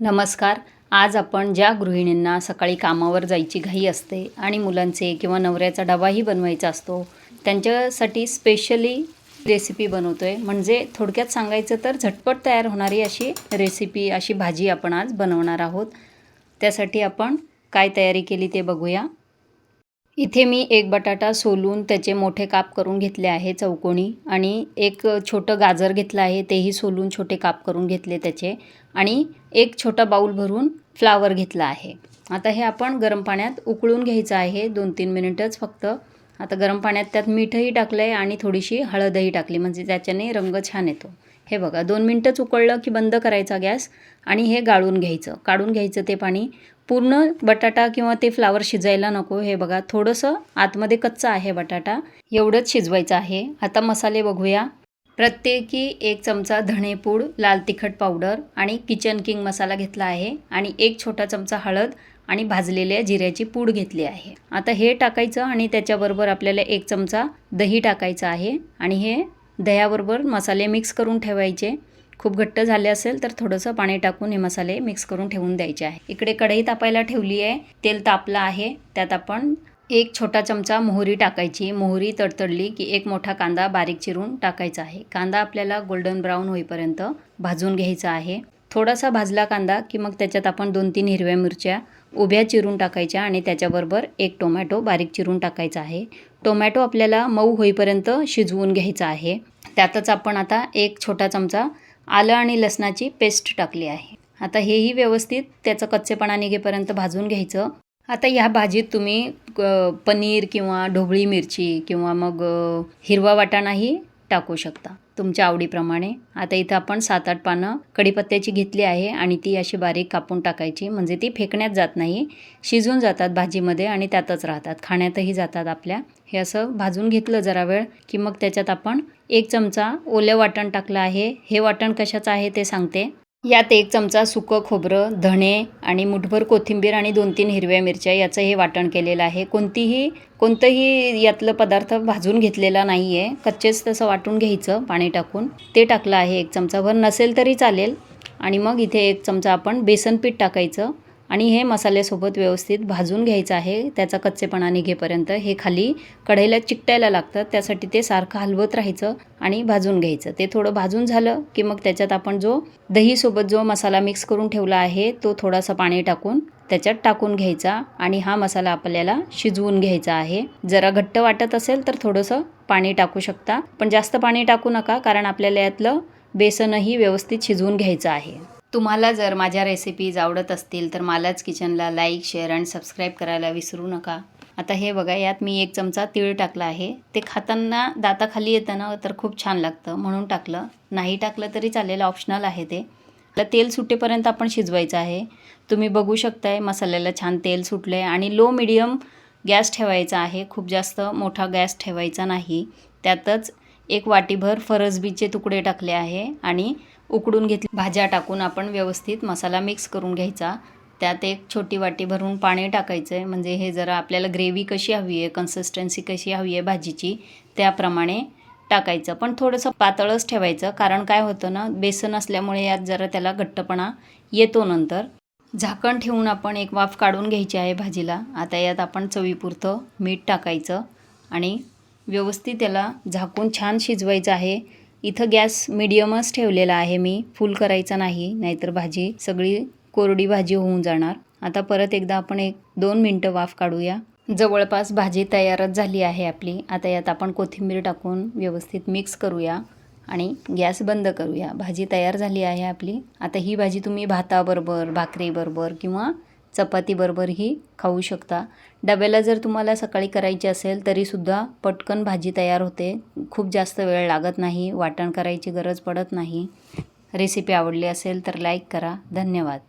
नमस्कार. आज आपण ज्या गृहिणींना सकाळी कामावर जायची घाई असते आणि मुलांचे किंवा नवऱ्याचा डबाही बनवायचा असतो त्यांच्यासाठी स्पेशली रेसिपी बनवतो आहे म्हणजे थोडक्यात सांगायचं तर झटपट तयार होणारी अशी रेसिपी अशी भाजी आपण आज बनवणार आहोत. त्यासाठी आपण काय तयारी केली ते बघूया. इथे मी एक बटाटा सोलून त्याचे मोठे काप करून घेतले आहे चौकोनी आणि एक छोटं गाजर घेतलं आहे तेही सोलून छोटे काप करून घेतले त्याचे आणि एक छोटा बाऊल भरून फ्लावर घेतला आहे. आता हे आपण गरम पाण्यात उकळून घ्यायचं आहे दोन तीन मिनिटच फक्त. आता गरम पाण्यात त्यात मीठही टाकलं आहे आणि थोडीशी हळदही टाकली म्हणजे त्याच्याने रंग छान येतो. हे बघा दोन मिनटंच उकळलं की बंद करायचा गॅस आणि हे गाळून घ्यायचं. काढून घ्यायचं ते पाणी. पूर्ण बटाटा किंवा ते फ्लावर शिजायला नको. हे बघा थोडंसं आतमध्ये कच्चा आहे बटाटा. एवढंच शिजवायचं आहे. आता मसाले बघूया. प्रत्येकी एक चमचा धणेपूड लाल तिखट पावडर आणि किचन किंग मसाला घेतला आहे आणि एक छोटा चमचा हळद आणि भाजलेल्या जिऱ्याची पूड घेतली आहे. आता हे टाकायचं आणि त्याच्याबरोबर आपल्याला एक चमचा दही टाकायचं आहे आणि हे दह्याबरोबर मसाले मिक्स करून ठेवायचे. खूप घट्ट झाले असेल तर थोडंसं पाणी टाकून हे मसाले मिक्स करून ठेवून द्यायचे आहे. इकडे कढई तापायला ठेवली आहे. तेल तापलं आहे. त्यात आपण एक छोटा चमचा मोहरी टाकायची. मोहरी तडतडली की एक मोठा कांदा बारीक चिरून टाकायचा आहे. कांदा आपल्याला गोल्डन ब्राऊन होईपर्यंत भाजून घ्यायचा आहे. थोडासा भाजला कांदा की मग त्याच्यात आपण दोन तीन हिरव्या मिरच्या उभ्या चिरून टाकायच्या आणि त्याच्याबरोबर एक टोमॅटो बारीक चिरून टाकायचा आहे. टोमॅटो आपल्याला मऊ होईपर्यंत शिजवून घ्यायचा आहे. त्यातच आपण आता एक छोटा चमचा आलं आणि लसणाची पेस्ट टाकली आहे. आता हेही व्यवस्थित त्याचं कच्चेपणा निघेपर्यंत भाजून घ्यायचं. आता ह्या भाजीत तुम्ही पनीर किंवा ढोबळी मिरची किंवा मग हिरवा वाटाणाही टाकू शकता. तुमच्या आवडीप्रमाणे. आता इथं आपण सात आठ पानं कढीपत्त्याची घेतली आहे आणि ती अशी बारीक कापून टाकायची. म्हणजे ती फेकण्यात जात नाही. शिजून जातात भाजीमध्ये आणि त्यातच राहतात. खाण्यातही जातात आपल्या. हे असं भाजून घेतलं जरा वेळ की मग त्याच्यात आपण एक चमचा ओलं वाटण टाकलं आहे. हे वाटण कशाचं आहे ते सांगते. यात एक चमचा सुकं खोबरं धणे आणि मुठभर कोथिंबीर आणि दोन तीन हिरव्या मिरच्या याचं हे वाटण केलेलं आहे. कोणतीही कोणतंही यातलं पदार्थ भाजून घेतलेला नाही आहे कच्चेच तसं वाटून घ्यायचं पाणी टाकून. ते टाकलं आहे एक चमचाभर नसेल तरी चालेल. आणि मग इथे एक चमचा आपण बेसन पीठ टाकायचं. आणि हे मसाल्यासोबत व्यवस्थित भाजून घ्यायचं आहे. त्याचा कच्चेपणा निघेपर्यंत हे खाली कढईला चिकटायला लागतं त्यासाठी ते सारखं हलवत राहायचं आणि भाजून घ्यायचं. ते थोडं भाजून झालं की मग त्याच्यात आपण जो दहीसोबत जो मसाला मिक्स करून ठेवला आहे तो थोडासा पाणी टाकून त्याच्यात टाकून घ्यायचा आणि हा मसाला आपल्याला शिजवून घ्यायचा आहे. जरा घट्ट वाटत असेल तर थोडंसं पाणी टाकू शकता. पण जास्त पाणी टाकू नका कारण आपल्याला यातलं बेसनही व्यवस्थित शिजवून घ्यायचं आहे. तुम्हाला जर माझ्या रेसिपीज आवडत असतील तर मालाच किचनला लाईक शेअर आणि सबस्क्राईब करायला विसरू नका. आता हे बघा यात मी एक चमचा तीळ टाकला आहे. ते खाताना दाताखाली येतं ना तर खूप छान लागतं म्हणून टाकलं. नाही टाकलं तरी चालेल ऑप्शनल आहे ते. तेल सुटेपर्यंत आपण शिजवायचं आहे. तुम्ही बघू शकताय मसाल्याला छान तेल सुटलं आहे आणि लो मिडियम गॅस ठेवायचा आहे. खूप जास्त मोठा गॅस ठेवायचा नाही. त्यातच एक वाटीभर फरसबीचे तुकडे टाकले आहे आणि उकडून घेतली. भाज्या टाकून आपण व्यवस्थित मसाला मिक्स करून घ्यायचा. त्यात एक छोटी वाटी भरून पाणी टाकायचं आहे म्हणजे हे जरा आपल्याला ग्रेव्ही कशी हवी आहे कन्सिस्टन्सी कशी हवी आहे भाजीची त्याप्रमाणे टाकायचं. पण थोडंसं पातळच ठेवायचं. कारण काय होतं ना बेसन असल्यामुळे यात जरा त्याला घट्टपणा येतो नंतर. झाकण ठेवून आपण एक वाफ काढून घ्यायची आहे भाजीला. आता यात आपण चवीपुरतं मीठ टाकायचं आणि व्यवस्थित त्याला झाकून छान शिजवायचं आहे. इथं गॅस मिडियमच ठेवलेला आहे मी. फुल करायचा नाही नाहीतर भाजी सगळी कोरडी भाजी होऊन जाणार. आता परत एकदा आपण एक दोन मिनटं वाफ काढूया. जवळपास भाजी तयारच झाली आहे आपली. आता यात आपण कोथिंबीर टाकून व्यवस्थित मिक्स करूया आणि गॅस बंद करूया. भाजी तयार झाली आहे आपली. आता ही भाजी तुम्ही भाताबरोबर भाकरीबरोबर किंवा चपातीबरोबरही खाऊ शकता. डब्याला जर तुम्हाला सकाळी करायची असेल तरीसुद्धा पटकन भाजी तयार होते. खूप जास्त वेळ लागत नाही वाटण करायची गरज पडत नाही. रेसिपी आवडली असेल तर लाईक करा. धन्यवाद.